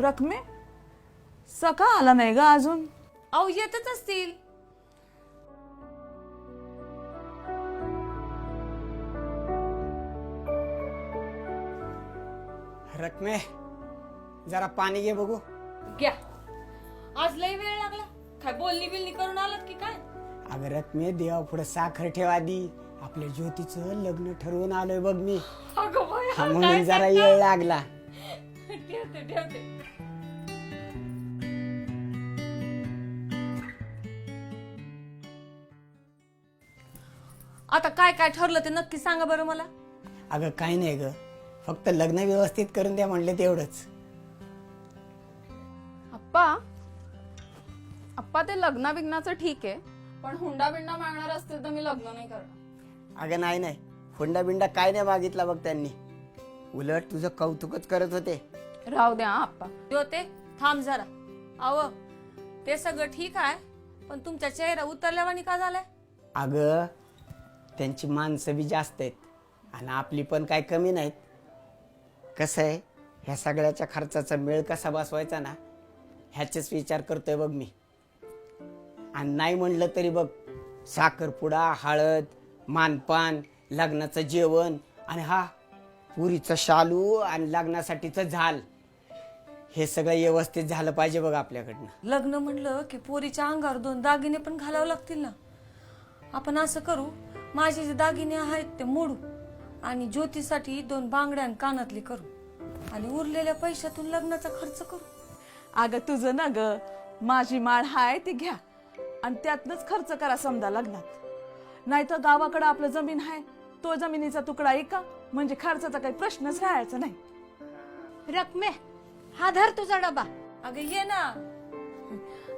रकमे? सका आला नाही ग अजून. अहो येतच असतील. रकमे जरा पाणी घे बघू. घ्या. आज लई वेळ लागला. काय बोलणी बिलणी करून आलात की काय? अगं रकमे देवा पुढे साखर ठेवा दी. आपल्या ज्योतीचं लग्न ठरवून आलोय बग मी. अगं बाई, हा काय म्हणून जरा सांगता? येळ लागला. ठेवते ठेवते. आता काय काय ठरलं ते नक्की सांगा बरं मला. अगं काही नाही ग. फक्त लग्न व्यवस्थित करून द्या म्हणले तेवढंच. अप्पा अप्पा ते लग्ना बिग्नाचं ठीक आहे पण हुंडा बिंडा मागणार असतील तर मी लग्न नाही करणार. अगं नाही नाही. हुंडा बिंडा काय नाही मागितला बघ त्यांनी. उलट तुझं कौतुकच करत होते. राहू द्या हा अप्पा. होते थांब जरा. अव ते सगळं ठीक आहे पण तुमचा चेहरा उतरल्यावानी का झालाय? अगं त्यांची माणसं बी जास्त आहेत. आणि आपली पण काय कमी नाहीत. कसं आहे? ह्या सगळ्याच्या खर्चाचा मेळ कसा बसवायचा ना? ह्याचेच विचार करतोय बघ मी. आणि नाही म्हणलं तरी बघ साखरपुडा हळद मानपान लग्नाचं जेवण आणि हा पुरीचं शालू आणि लग्नासाठीचं झाल. हे सगळं व्यवस्थित झालं पाहिजे बघ आपल्याकडनं. लग्न म्हणलं की पोरीच्या अंगावर दोन दागिने पण घालावं लागतील ना? आपण असं करू माझे जे दागिने आहेत ते मोडू आणि ज्योतीसाठी दोन बांगड्या आणि कानातले करू आणि उरलेल्या पैशातून लग्नाचा खर्च करू. अगं तुझं ना ग? माझी माळ हाय ती घ्या आणि त्यातनच खर्च करा समजा लग्नात. नाही तर गावाकडं आपलं जमीन आहे तो जमिनीचा तुकडा ऐका म्हणजे खर्चाचा काही प्रश्नच राहायचा नाही. रकमे हा धर तुझा डबा. अगं ये ना.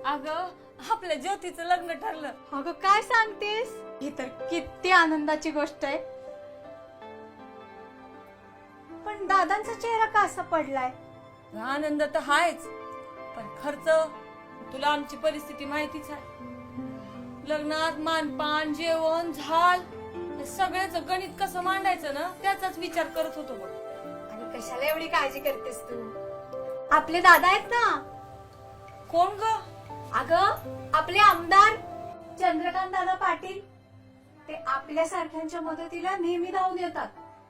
अगं आपल्या ज्योतीचं लग्न ठरलं. अगं काय सांगतेस? ही तर किती आनंदाची गोष्ट आहे. पण दादांचा चेहरा का असा पडलाय? आनंद तर हायच पण खर्च तुला आमची परिस्थिती माहितीच आहे. लग्नात मानपान जेवण झाल हे सगळ्याच गणित कसं मांडायचं ना त्याचाच विचार करत होतो बघ आणि कशाला एवढी काळजी करतेस तू? आपले दादा आहेत ना? कोण ग? अगं आपले आमदार चंद्रकांत दादा पाटील ते आपल्या सारख्यांच्या मदतीला नेहमी धावून येतात.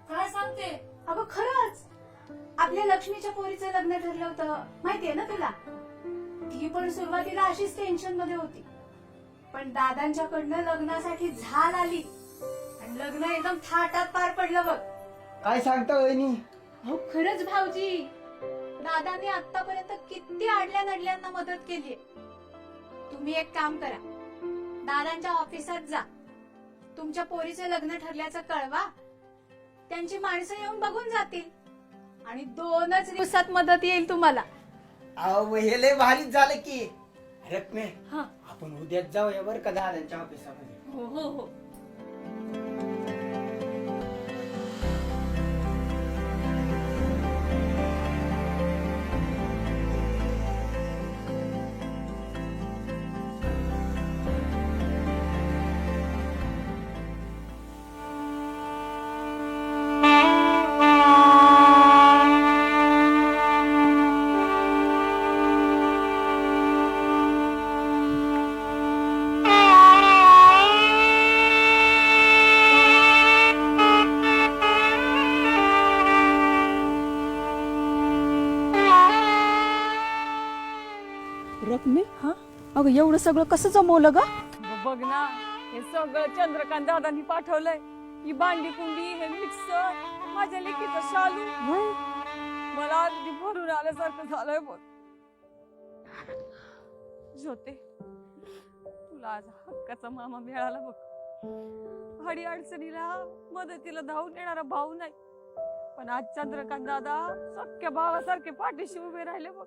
काय सांगते? अगं खरंच. आपल्या लक्ष्मीच्या पोरीचं लग्न ठरलं होतं. माहितीये ना तुला? ती पण सुरुवातीला अशीच टेन्शनमध्ये होती. पण दादांच्याकडनं लग्नासाठी झाल आली. आणि लग्न एकदम थाटात पार पडलं बघ. काय सांगता वहिनी? हो खरंच भाऊजी. दादाने आतापर्यंत किती आडल्या नडल्यांना मदत केलीये. तुम्ही एक काम करा. दादांच्या ऑफिसात जा. तुमच्या पोरीचं लग्न ठरल्याचं कळवा. त्यांची माणसं येऊन बघून जातील. आणि दोनच दिवसात मदत येईल तुम्हाला. अहो हे लय भारीच झालं की. रकमे हा. आपण उद्याच जाऊया बरं का दादांच्या ऑफिसामध्ये? हो हो हो. रकमे? हा? अगं एवढं सगळं कसं जमवलं ग? बघ ना हे सगळं चंद्रकांत दादांनी पाठवलंय. ही भांडी कुंडी हे मिक्सर माझ्या लेकीचं शालू. मला अगदी भरून आल्यासारखं झालंय बघ. ज्योते तुला आज हक्काचा मामा मिळाला बघ. अडी अडचणीला मदतीला धावून येणारा भाऊ नाही. पण आज चंद्रकांत दादा सख्या भावासारखे पाठीशी उभे राहिले बघ.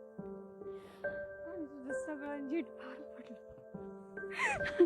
आणि सगळं नीट पार पडलं.